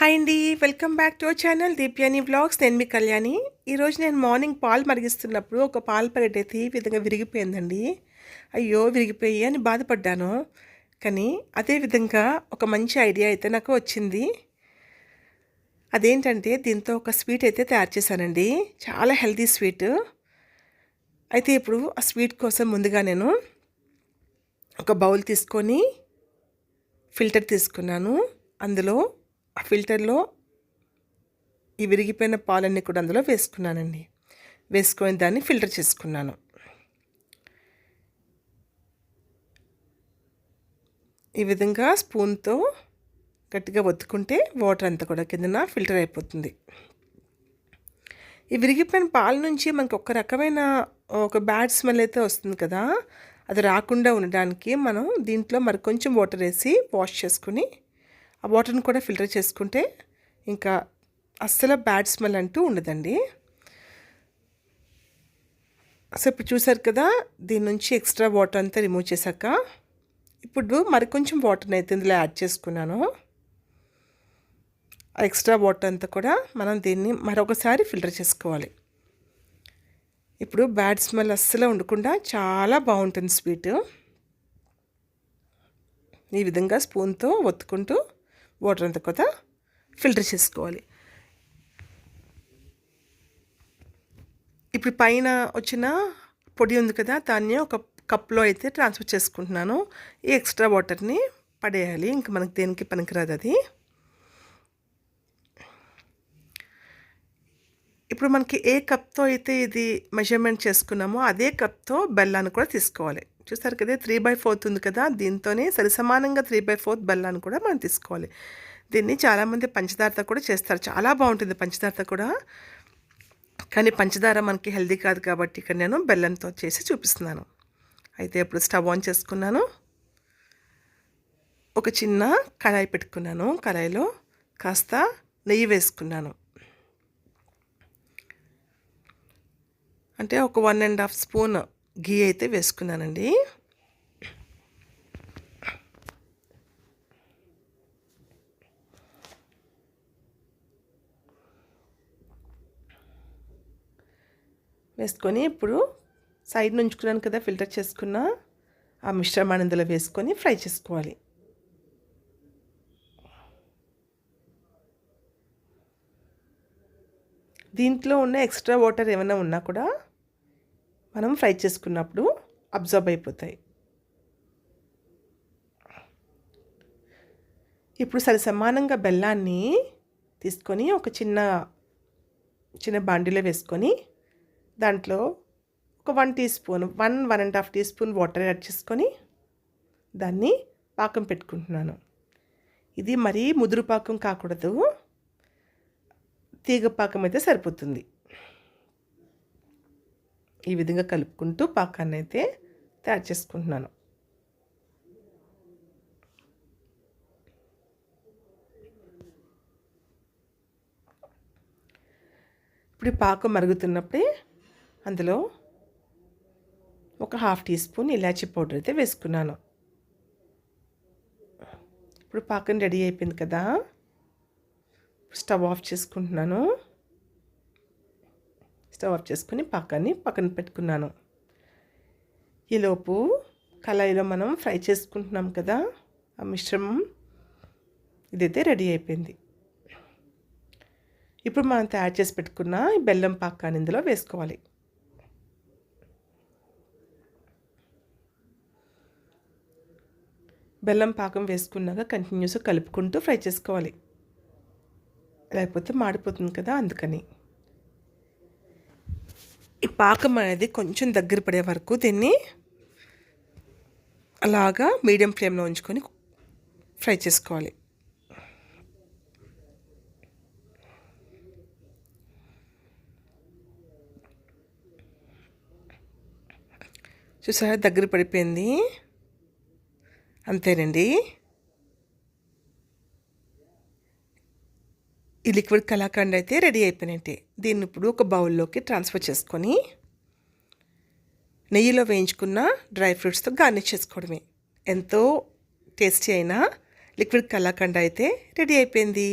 Hi అండి. Welcome back to our channel Deepyani blogs నేను మీ కళ్యాణి. ఈరోజు నేను మార్నింగ్ పాలు మరిగిస్తున్నప్పుడు ఒక పాలు ప్యాకెట్ అయితే ఈ విధంగా విరిగిపోయిందండి. అయ్యో విరిగిపోయి అని బాధపడ్డాను. కానీ అదే విధంగా ఒక మంచి ఐడియా అయితే నాకు వచ్చింది. అదేంటంటే దీంతో ఒక స్వీట్ అయితే తయారు చేశానండి. చాలా హెల్తీ స్వీట్. అయితే ఇప్పుడు ఆ స్వీట్ కోసం ముందుగా నేను ఒక బౌల్ తీసుకొని ఫిల్టర్ తీసుకున్నాను. అందులో ఆ ఫిల్టర్లో ఈ విరిగిపోయిన పాలన్నీ కూడా అందులో వేసుకున్నానండి. వేసుకొని దాన్ని ఫిల్టర్ చేసుకున్నాను. ఈ విధంగా స్పూన్తో గట్టిగా ఒత్తుకుంటే వాటర్ అంతా కూడా కిందన ఫిల్టర్ అయిపోతుంది. ఈ విరిగిపోయిన పాల నుంచి మనకు ఒక రకమైన ఒక బ్యాడ్ స్మెల్ అయితే వస్తుంది కదా అది రాకుండా ఉండడానికి మనం దీంట్లో మరి కొంచెం వాటర్ వేసి వాష్ చేసుకుని ఆ వాటర్ని కూడా ఫిల్టర్ చేసుకుంటే ఇంకా అస్సలు బ్యాడ్ స్మెల్ అంటూ ఉండదండి. సో ఇప్పుడు చూసారు కదా దీని నుంచి ఎక్స్ట్రా వాటర్ అంతా రిమూవ్ చేశాక ఇప్పుడు మరి కొంచెం వాటర్ని అయితే ఇందులో యాడ్ చేసుకున్నాను. ఆ ఎక్స్ట్రా వాటర్ అంతా కూడా మనం దీన్ని మరొకసారి ఫిల్టర్ చేసుకోవాలి. ఇప్పుడు బ్యాడ్ స్మెల్ అస్సలు ఉండకుండా చాలా బాగుంటుంది స్వీట్. ఈ విధంగా స్పూన్తో ఒత్తుకుంటూ వాటర్ అంతా కొత్త ఫిల్టర్ చేసుకోవాలి. ఇప్పుడు పైన వచ్చిన పొడి ఉంది కదా దాన్ని ఒక కప్లో అయితే ట్రాన్స్ఫర్ చేసుకుంటున్నాను. ఈ ఎక్స్ట్రా వాటర్ని పడేయాలి. ఇంకా మనకి దేనికి పనికిరాదు అది. ఇప్పుడు మనకి ఏ కప్తో అయితే ఇది మెజర్మెంట్ చేసుకున్నామో అదే కప్తో బెల్లాన్ని కూడా తీసుకోవాలి. చూస్తారు కదా త్రీ బై ఫోర్త్ ఉంది కదా దీంతోనే సరిసమానంగా త్రీ బై ఫోర్త్ బెల్లాన్ని కూడా మనం తీసుకోవాలి. దీన్ని చాలామంది పంచదారతో కూడా చేస్తారు. చాలా బాగుంటుంది పంచదారతో కూడా. కానీ పంచదార మనకి హెల్దీ కాదు కాబట్టి ఇక్కడ నేను బెల్లంతో చేసి చూపిస్తున్నాను. అయితే ఇప్పుడు స్టవ్ ఆన్ చేసుకున్నాను. ఒక చిన్న కళాయి పెట్టుకున్నాను. కళాయిలో కాస్త నెయ్యి వేసుకున్నాను. అంటే ఒక one and half spoon ghee అయితే వేసుకున్నానండి. వేసుకొని ఇప్పుడు సైడ్ నుంచుకున్నాను కదా ఫిల్టర్ చేసుకున్న ఆ మిశ్రమాన్ని ఇందులో వేసుకొని ఫ్రై చేసుకోవాలి. దీంట్లో ఉన్న ఎక్స్ట్రా వాటర్ ఏమైనా ఉన్నా కూడా మనం ఫ్రై చేసుకున్నప్పుడు అబ్జర్బ్ అయిపోతాయి. ఇప్పుడు సరి సమానంగా బెల్లాన్ని తీసుకొని ఒక చిన్న చిన్న బాండీలో వేసుకొని దాంట్లో ఒక one teaspoon one one and half teaspoon water add చేసుకొని దాన్ని పాకం పెట్టుకుంటున్నాను. ఇది మరీ ముదురు పాకం కాకూడదు. తీగ పాకం అయితే సరిపోతుంది. ఈ విధంగా కలుపుకుంటూ పాకాన్ని అయితే తయారు చేసుకుంటున్నాను. ఇప్పుడు పాకం మరుగుతున్నప్పుడే అందులో ఒక హాఫ్ టీ స్పూన్ ఇలాచీ పౌడర్ అయితే వేసుకున్నాను. ఇప్పుడు పాకం రెడీ అయిపోయింది కదా. స్టవ్ ఆఫ్ చేసుకుంటున్నాను. స్టవ్ ఆఫ్ చేసుకుని పాకాన్ని పక్కన పెట్టుకున్నాను. ఈలోపు కళాయిలో మనం ఫ్రై చేసుకుంటున్నాం కదా ఆ మిశ్రమం ఇదైతే రెడీ అయిపోయింది. ఇప్పుడు మనం తయారు చేసి పెట్టుకున్న బెల్లం పాకాన్ని ఇందులో వేసుకోవాలి. బెల్లం పాకం వేసుకున్నాక కంటిన్యూస్గా కలుపుకుంటూ ఫ్రై చేసుకోవాలి. లేకపోతే మాడిపోతుంది కదా అందుకని. ఈ పాకం అనేది కొంచెం దగ్గర పడే వరకు దీన్ని అలాగా మీడియం ఫ్లేమ్లో ఉంచుకొని ఫ్రై చేసుకోవాలి. చూసారా? దగ్గర పడిపోయింది. అంతేనండి. ఈ లిక్విడ్ కలాకండ్ అయితే రెడీ అయిపోయినట్టే. దీన్ని ఇప్పుడు ఒక బౌల్లోకి ట్రాన్స్ఫర్ చేసుకొని నెయ్యిలో వేయించుకున్న డ్రై ఫ్రూట్స్తో గార్నిష్ చేసుకోవడమే. ఎంతో టేస్టీ అయిన లిక్విడ్ కలాకండ్ అయితే రెడీ అయిపోయింది.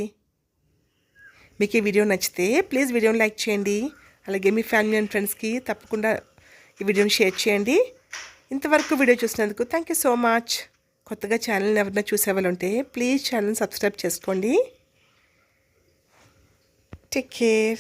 మీకు ఈ వీడియో నచ్చితే ప్లీజ్ వీడియోని లైక్ చేయండి. అలాగే మీ ఫ్యామిలీ అండ్ ఫ్రెండ్స్కి తప్పకుండా ఈ వీడియోని షేర్ చేయండి. ఇంతవరకు వీడియో చూసినందుకు థ్యాంక్ యూ సో మచ్. కొత్తగా ఛానల్ని ఎవరైనా చూసేవాళ్ళు ఉంటే ప్లీజ్ ఛానల్ సబ్స్క్రైబ్ చేసుకోండి. Take care.